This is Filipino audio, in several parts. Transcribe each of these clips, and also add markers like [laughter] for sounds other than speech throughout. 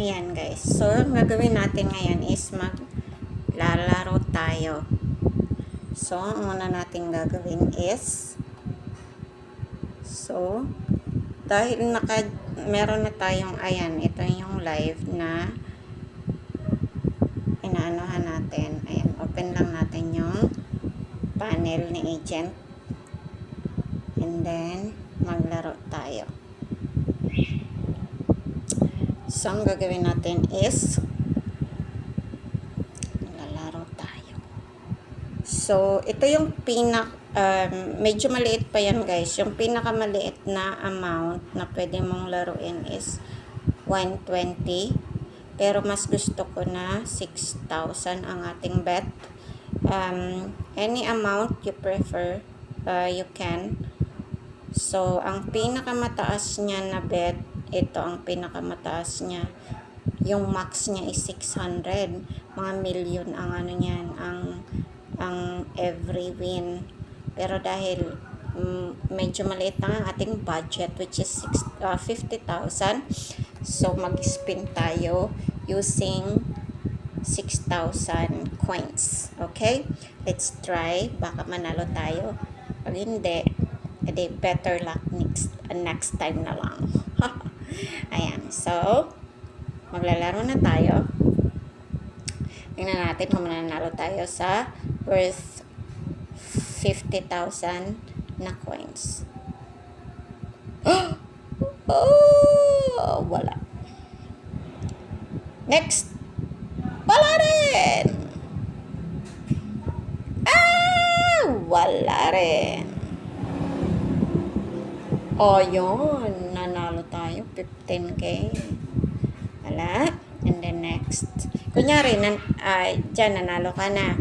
Ayan guys. So, ang gagawin natin ngayon is maglalaro tayo. So, ang una natin gagawin is So, dahil naka meron na tayong ayan, ito yung live na inaanohan natin. Ayan, open lang natin yung panel ni agent. And then, maglaro tayo. So, ang gagawin natin is lalaro tayo. So, ito yung pinak um, medyo maliit pa yan guys. Yung pinakamaliit na amount na pwede mong laruin is 120. Pero mas gusto ko na 6,000 ang ating bet. Um, any amount you prefer, uh, you can. So, ang pinakamataas niya na bet ito ang pinakamataas niya. Yung max niya is 600. Mga million ang ano niyan, ang ang every win. Pero dahil um, medyo maliit lang ang ating budget which is uh, 50,000. So mag-spin tayo using 6,000 coins. Okay? Let's try. Baka manalo tayo. Pag hindi, edi better luck next, uh, next time na lang. Ayan. So, maglalaro na tayo. Tingnan natin kung mananalo tayo sa worth 50,000 na coins. [gasps] oh, wala. Next. Wala rin. Ah, wala rin. O, oh, yun. Nanalo. 15K. Wala. And then next. Kunyari, nan, uh, dyan, nanalo ka na.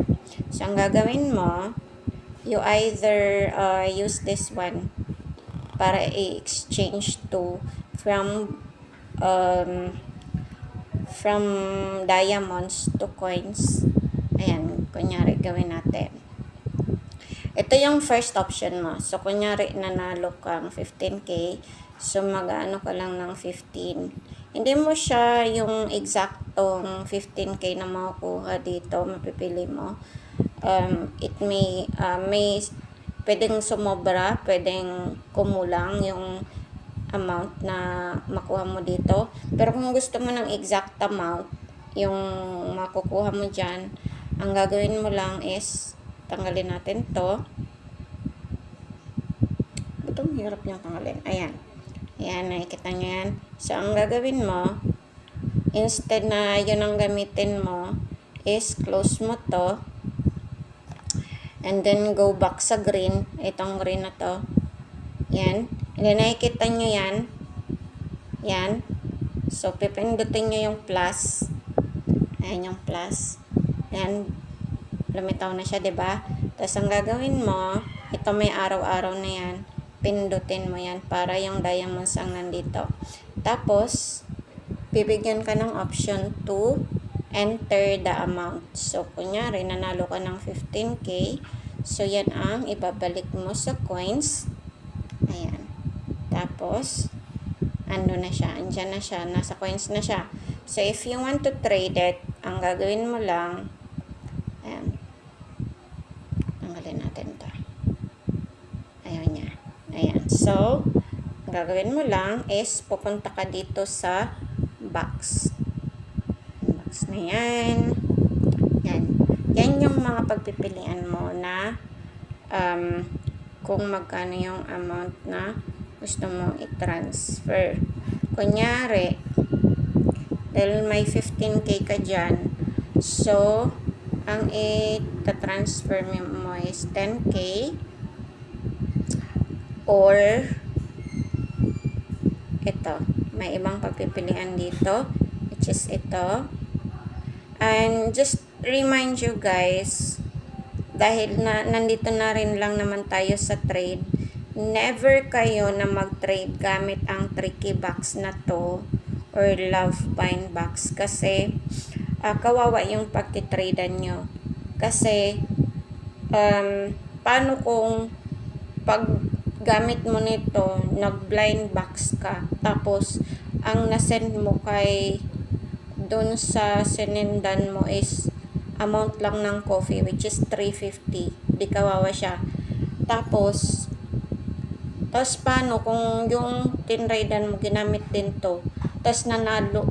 So, ang gagawin mo, you either uh, use this one para i-exchange to from um, from diamonds to coins. Ayan, kunyari, gawin natin. Ito yung first option mo. So, kunyari, nanalo kang 15K. So, mag-ano ka lang ng 15. Hindi mo siya yung eksaktong 15K na makukuha dito, mapipili mo. Um, it may, uh, may, pwedeng sumobra, pwedeng kumulang yung amount na makuha mo dito. Pero kung gusto mo ng exact amount, yung makukuha mo dyan, ang gagawin mo lang is, tanggalin natin to. Itong hirap niyang tanggalin. Ayan. Ayan, nakikita niyo yan. So, ang gagawin mo, instead na yun ang gamitin mo, is close mo to. And then, go back sa green. Itong green na to. Yan. And then, nakikita nyo yan. Yan. So, pipindutin nyo yung plus. Ayan yung plus. Yan lumitaw na siya, 'di ba? Tapos ang gagawin mo, ito may araw-araw na 'yan. Pindutin mo 'yan para yung diamonds ang nandito. Tapos bibigyan ka ng option to enter the amount. So, kunyari, nanalo ka ng 15k. So, yan ang ibabalik mo sa coins. Ayan. Tapos, ando na siya. Andyan na siya. Nasa coins na siya. So, if you want to trade it, ang gagawin mo lang, ayan, tanggalin natin to. Ayaw niya. Ayan. So, ang gagawin mo lang is pupunta ka dito sa box. Box na yan. Yan. Yan yung mga pagpipilian mo na um, kung magkano yung amount na gusto mong i-transfer. Kunyari, dahil may 15k ka dyan, so, ang i-transfer mo is 10k or ito, may ibang pagpipilian dito which is ito. And just remind you guys dahil na, nandito na rin lang naman tayo sa trade never kayo na mag-trade gamit ang tricky box na to or love bind box. Kasi uh, kawawa yung pagtitradean nyo. Kasi, um, paano kung pag gamit mo nito, nag-blind box ka, tapos, ang nasend mo kay dun sa sinindan mo is amount lang ng coffee which is 350. Di kawawa siya. Tapos, tapos paano kung yung tinraydan mo ginamit din to, tapos nanalo,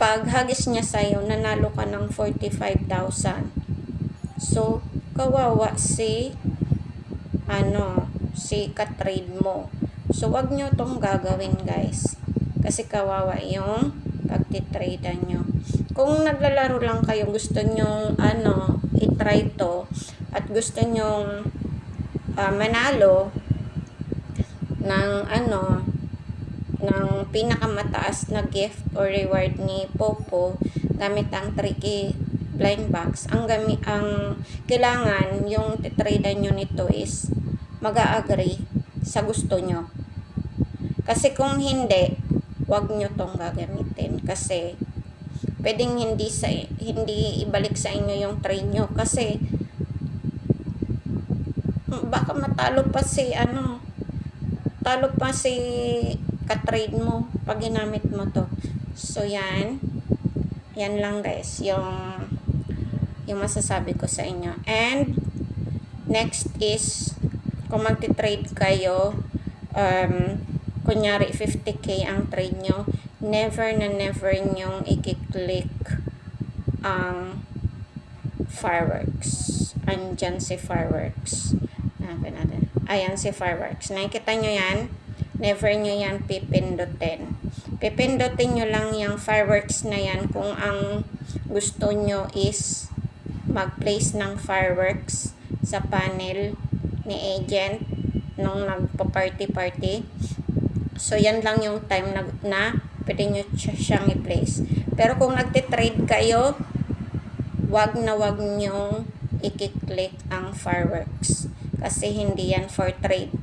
pag hagis niya sa'yo, nanalo ka ng 45,000. So, kawawa si, ano, si katrade mo. So, wag nyo tong gagawin guys. Kasi kawawa yung pagtitrade nyo. Kung naglalaro lang kayo, gusto nyo, ano, itry to, at gusto nyo ah, manalo, ng ano ng pinakamataas na gift or reward ni Popo gamit ang tricky blind box ang gami ang kailangan yung titradean nyo nito is mag-agree sa gusto nyo kasi kung hindi wag nyo tong gagamitin kasi pwedeng hindi sa hindi ibalik sa inyo yung trade nyo kasi baka matalo pa si ano talo pa si katrade mo pag ginamit mo to. So, yan. Yan lang guys. Yung yung masasabi ko sa inyo. And, next is, kung magti-trade kayo, um, kunyari 50k ang trade nyo, never na never nyong i-click ang fireworks. Andyan si fireworks. Hanapin natin. Ayan si fireworks. Nakikita nyo yan? Never nyo yan pipindutin. Pipindutin nyo lang yung fireworks na yan kung ang gusto nyo is mag-place ng fireworks sa panel ni agent nung nagpa-party-party. So, yan lang yung time na, na pwede nyo siya- siyang i-place. Pero kung nagtitrade kayo, wag na wag nyong i-click ang fireworks. Kasi hindi yan for trade.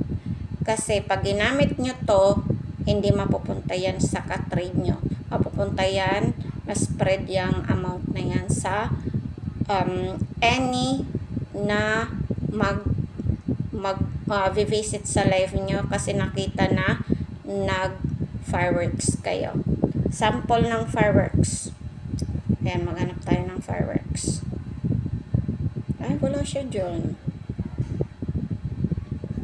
Kasi pag ginamit nyo to, hindi mapupunta yan sa ka-trade nyo. Mapupunta yan, na-spread yung amount na yan sa um, any na mag mag uh, visit sa live nyo kasi nakita na nag fireworks kayo. Sample ng fireworks. Ayan, maghanap tayo ng fireworks. Ay, wala siya dyan.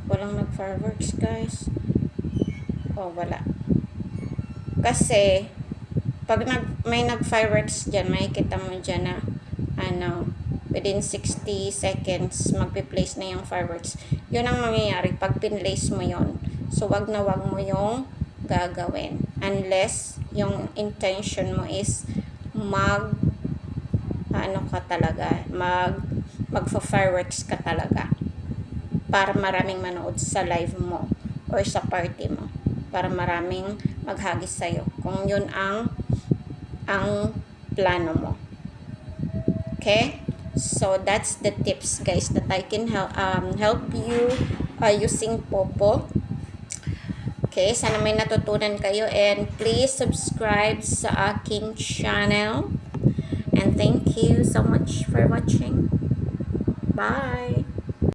Walang nag-fireworks, guys. Oh, wala. Kasi, pag nag, may nag-fireworks dyan, makikita mo dyan na, ano, within 60 seconds, magpe-place na yung fireworks. Yun ang mangyayari pag pinlace mo yon So, wag na wag mo yung gagawin. Unless, yung intention mo is mag ano ka talaga, mag magfa-fireworks ka talaga. Para maraming manood sa live mo or sa party mo. Para maraming maghagis sa'yo kung yun ang ang plano mo. Okay so that's the tips guys that I can help um, help you uh, using Popo. Okay sana may natutunan kayo. And please subscribe sa aking channel. And thank you so much for watching. Bye